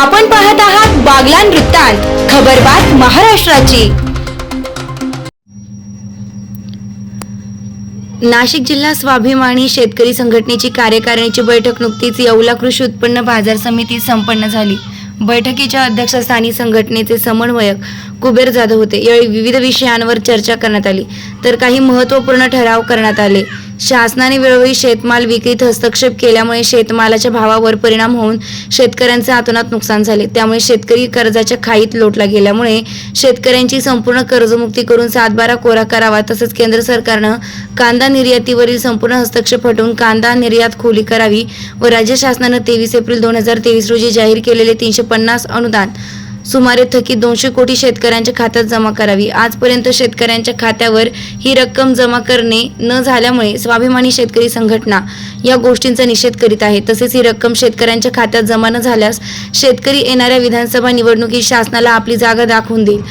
आपण पाहत आहात बागलान वृत्तांत खबरबात महाराष्ट्राची. नाशिक जिल्हा स्वाभिमानी शेतकरी संघटनेची कार्यकारिणीची बैठक नुकतीच येवला कृषी उत्पन्न बाजार समितीत संपन्न झाली. बैठकीच्या अध्यक्षस्थानी संघटनेचे समन्वयक कुबेर जाधव होते. यावेळी विविध विषयांवर चर्चा करण्यात आली. तर काही महत्त्वपूर्ण ठराव करण्यात आले. शासनाने वेळोवेळी शेतमाल विक्रीत हस्तक्षेप केल्यामुळे शेतमालाच्या भावावर परिणाम होऊन शेतकऱ्यांचे हातोनात नुकसान झाले. त्यामुळे शेतकरी कर्जाच्या खाईत लोटला गेल्यामुळे शेतकऱ्यांची संपूर्ण कर्जमुक्ती करून सातबारा कोरा करावा तसेच केंद्र सरकारनं कांदा निर्यातीवरील संपूर्ण हस्तक्षेप हटवून कांदा निर्यात खोली करावी व राज्य शासनानं तेवीस एप्रिल दोन हजार तेवीस रोजी जाहीर केलेले तीनशे पन्नास अनुदान सुमारे थकीत दोनशे कोटी शेतकऱ्यांच्या खात्यात जमा करावी. आजपर्यंत शेतकऱ्यांच्या खात्यावर ही रक्कम जमा करणे न झाल्यामुळे स्वाभिमानी शेतकरी संघटना या गोष्टींचा निषेध करीत आहे. तसेच ही रक्कम शेतकऱ्यांच्या खात्यात जमा न झाल्यास शेतकरी येणाऱ्या विधानसभा निवडणुकीत शासनाला आपली जागा दाखवून देईल.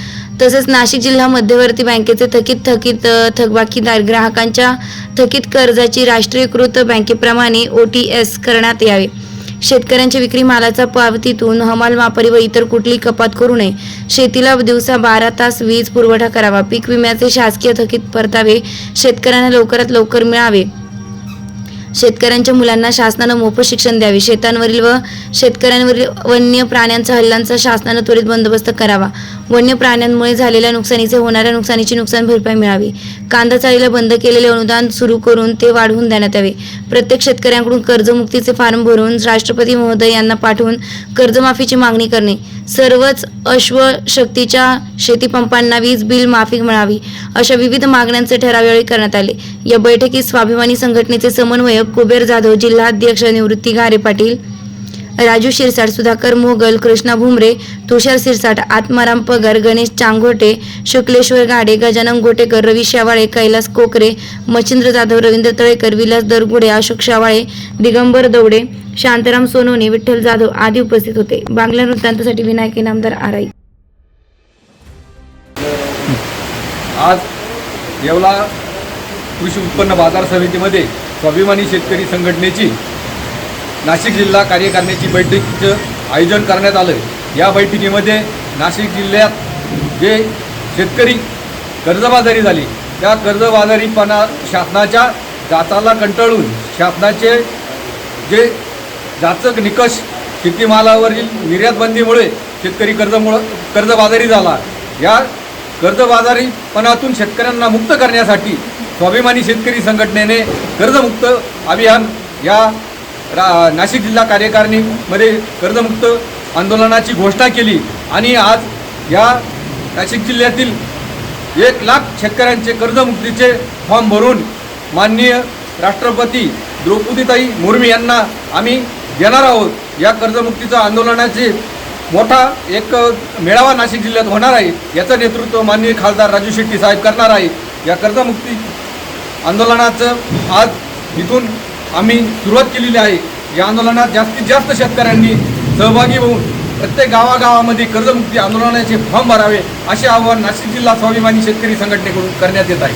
तसेच नाशिक जिल्हा मध्यवर्ती बँकेचे थकीत थकीत थकबाकीदार ग्राहकांच्या थकीत कर्जाची राष्ट्रीयकृत बँकेप्रमाणे ओ टी एस करण्यात यावे. शेतकऱ्यांच्या विक्री मालाचा पावतीतून हमाल मापारी व इतर कुठली कपात करू नये. शेतीला दिवसा बारा तास वीज पुरवठा करावा. पीक विम्याचे शासकीय थकीत परतावे शेतकऱ्यांना लवकरात लवकर मिळावे. शेतकऱ्यांच्या मुलांना शासनानं मोफत शिक्षण द्यावे. शेतांवरील व शेतकऱ्यांवरील वन्य प्राण्यांचा हल्ल्यांचा शासनानं त्वरित बंदोबस्त करावा. वन्य प्राण्यांमुळे झालेल्या नुकसानीचे होणाऱ्या नुकसानीची नुकसान भरपाई मिळावी. कांदा चाळीला बंद केलेले अनुदान सुरू करून ते वाढवून देण्यात यावे. प्रत्येक शेतकऱ्यांकडून कर्जमुक्तीचे फॉर्म भरून राष्ट्रपती महोदय यांना पाठवून कर्जमाफीची मागणी करणे. सर्वच अश्वशक्तीच्या शेतीपंपांना वीज बिल माफी मिळावी अशा विविध मागण्यांचे ठराव यावेळी करण्यात आले. या बैठकीत स्वाभिमानी संघटनेचे समन्वयक कुबेर जाधव जिल्हाध्यक्ष निवृत्ती घारे पाटील राजू शिरसाट सुधाकर मोगल कृष्णा भुमरे तुषार शिरसाट आत्माराम पगार गणेश चांगोटे शुक्लेश्वर गाडे गजानन गोटेकर रवी शेवाळे कैलास कोकरे मच्छिंद्र जाधव रवींद्र तळेकर विलास दरगुडे अशोक शेवाळे दिगंबर दौडे शांताराम सोनवणे विठ्ठल जाधव आदी उपस्थित होते. बांगला वृत्तांतासाठी विनायक इनामदार आराई. आज येवला कृषी उत्पन्न बाजार समितीमध्ये स्वाभिमानी शेतकरी संघटनेची नाशिक जिल्हा कार्यकारिणीची बैठकीचं आयोजन करण्यात आलं या बैठकीमध्ये नाशिक जिल्ह्यात जे शेतकरी कर्जबाजारी झाली त्या कर्जबाजारीपणा शासनाच्या जाताला कंटाळून शासनाचे जे जाचक निकष शेतीमालावरील निर्यातबंदीमुळे शेतकरी कर्जमुळं कर्जबाजारी झाला या कर्जबाजारीपणातून शेतकऱ्यांना मुक्त करण्यासाठी स्वाभिमानी शेतकरी संघटनेने कर्जमुक्त अभियान या रा नाशिक जिल्हा कार्यकारिणीमध्ये कर्जमुक्त आंदोलनाची घोषणा केली. आणि आज या नाशिक जिल्ह्यातील एक लाख शेतकऱ्यांचे कर्जमुक्तीचे फॉर्म भरून माननीय राष्ट्रपती द्रौपदीताई मुर्मी यांना आम्ही देणार आहोत. या कर्जमुक्तीचं आंदोलनाचे मोठा एक मेळावा नाशिक जिल्ह्यात होणार आहे. याचं नेतृत्व माननीय खासदार राजू शेट्टी साहेब करणार आहे या कर्जमुक्ती आंदोलनाचं आज इथून आम्ही सुरुवात केलेली आहे. या आंदोलनात जास्तीत जास्त शेतकऱ्यांनी सहभागी होऊन प्रत्येक गावागावामध्ये कर्जमुक्ती आंदोलनाचे फॉर्म भरावे असे आवाहन नाशिक जिल्हा स्वाभिमानी शेतकरी संघटनेकडून करण्यात येत आहे.